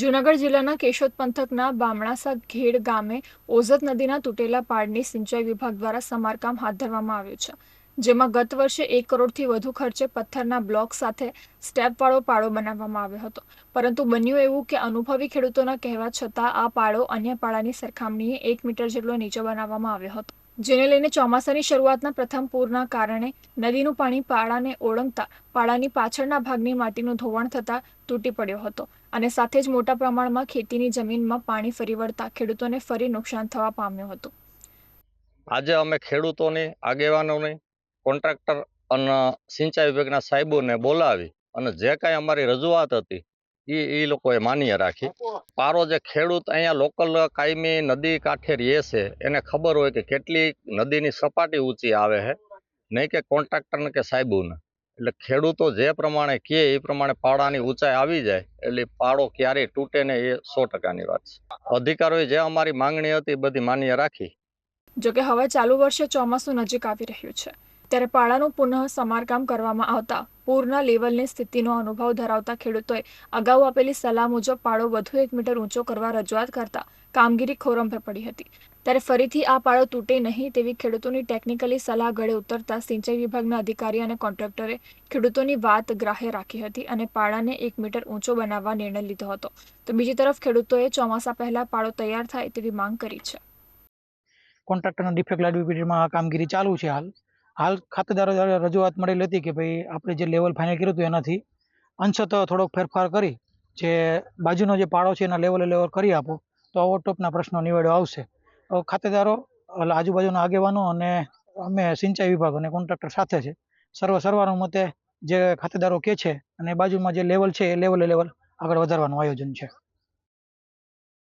જૂનાગઢ જિલ્લાના કેશોદ પંથકના બામણાસા ઘેડ ગામે ઓઝત નદીના તૂટેલા પાડની સિંચાઈ વિભાગ દ્વારા સમારકામ હાથ ધરવામાં આવ્યું છે, જેમાં ગત વર્ષે એક કરોડથી વધુ ખર્ચે પથ્થરના બ્લોક સાથે સ્ટેપવાળો પાડો બનાવવામાં આવ્યો હતો. પરંતુ બન્યું એવું કે અનુભવી ખેડૂતોના કહેવા છતાં આ પાડો અન્ય પાડાની સરખામણીએ એક મીટર જેટલો નીચો બનાવવામાં આવ્યો હતો. જેને લઈને ચોમાસાની શરૂઆતના પ્રથમ પૂરના કારણે નદીનું પાણી પાળાને ઓળંગતા, પાળાની પાછળના ભાગની માટીનું ધોવાણ થતાં તૂટી પડ્યો હતો અને સાથે જ મોટા પ્રમાણમાં ખેતીની જમીનમાં પાણી ફરી વળતા ખેડૂતોને ફરી નુકસાન થવા પામ્યું હતું. આજે અમે ખેડૂતોની આગેવાનોને, કોન્ટ્રાક્ટર અને સિંચાઈ વિભાગના સાહેબોને બોલાવી અને જે કાંઈ અમારી રજૂઆત હતી એ એ લોકોએ માન્ય રાખી. પારો જે ખેડૂત અહીંયા લોકલ કાયમી નદી કાંઠે રહે છે એને ખબર હોય કે કેટલી નદીની સપાટી ઊંચી આવે છે નહીં કે કોન્ટ્રાક્ટરને કે સાહેબોને. એટલે ખેડૂતો જે પ્રમાણે કહે એ પ્રમાણે પાડાની ઊંચાઈ આવી જાય. એટલે પાડો ક્યારેય તૂટે ને એ સો ટકાની વાત છે. અધિકારોએ જે અમારી માંગણી હતી એ બધી માન્ય રાખી. જોકે હવે ચાલુ વર્ષે ચોમાસું નજીક આવી રહ્યું છે. ત્યારે પાળાનું પુનઃ સમારકામ કરવામાં આવતા પૂરના લેવલની સ્થિતિનો અનુભવ ધરાવતા ખેડૂતોએ અગાઉ આપેલી સલાહ મુજબ પાળો વધુ એક મીટર ઊંચો કરવા રજૂઆત કરતા કામગીરી ખોરમ પર પડી હતી. ત્યારે ફરીથી આ પાળો તૂટે નહીં તેવી ખેડૂતોની ટેકનિકલી સલાહ ગળે ઉતરતા સિંચાઈ વિભાગના અધિકારી અને કોન્ટ્રાક્ટરે ખેડૂતોની વાત ગ્રાહ્ય રાખી હતી અને પાળાને એક મીટર ઊંચો બનાવવા નિર્ણય લીધો હતો. તો બીજી તરફ ખેડૂતોએ ચોમાસા પહેલા પાળો તૈયાર થાય તેવી માંગ કરી છે. કોન્ટ્રાક્ટરના ડિફેક્ટ લાડવી પીરિયડમાં આ કામગીરી ચાલુ છે હાલ. હાલ ખાતેદારો દ્વારા રજૂઆત મળેલી હતી કે ભાઈ આપણે જે લેવલ ફાઇનલ કર્યું હતું એનાથી, અંશતઃ થોડોક ફેરફાર કરી, જે બાજુનો જે પાડો છે એના લેવલે લેવલ કરી આપો, તો ઓવરટોપના પ્રશ્નો નિવેડો આવશે. ખાતેદારો એટલે આજુબાજુના આગેવાનો અને અમે સિંચાઈ વિભાગ અને કોન્ટ્રાક્ટર સાથે છે. સર્વ સર્વાનુમતે જે ખાતેદારો કે છે અને બાજુમાં જે લેવલ છે એ લેવલે લેવલ આગળ વધારવાનું આયોજન છે.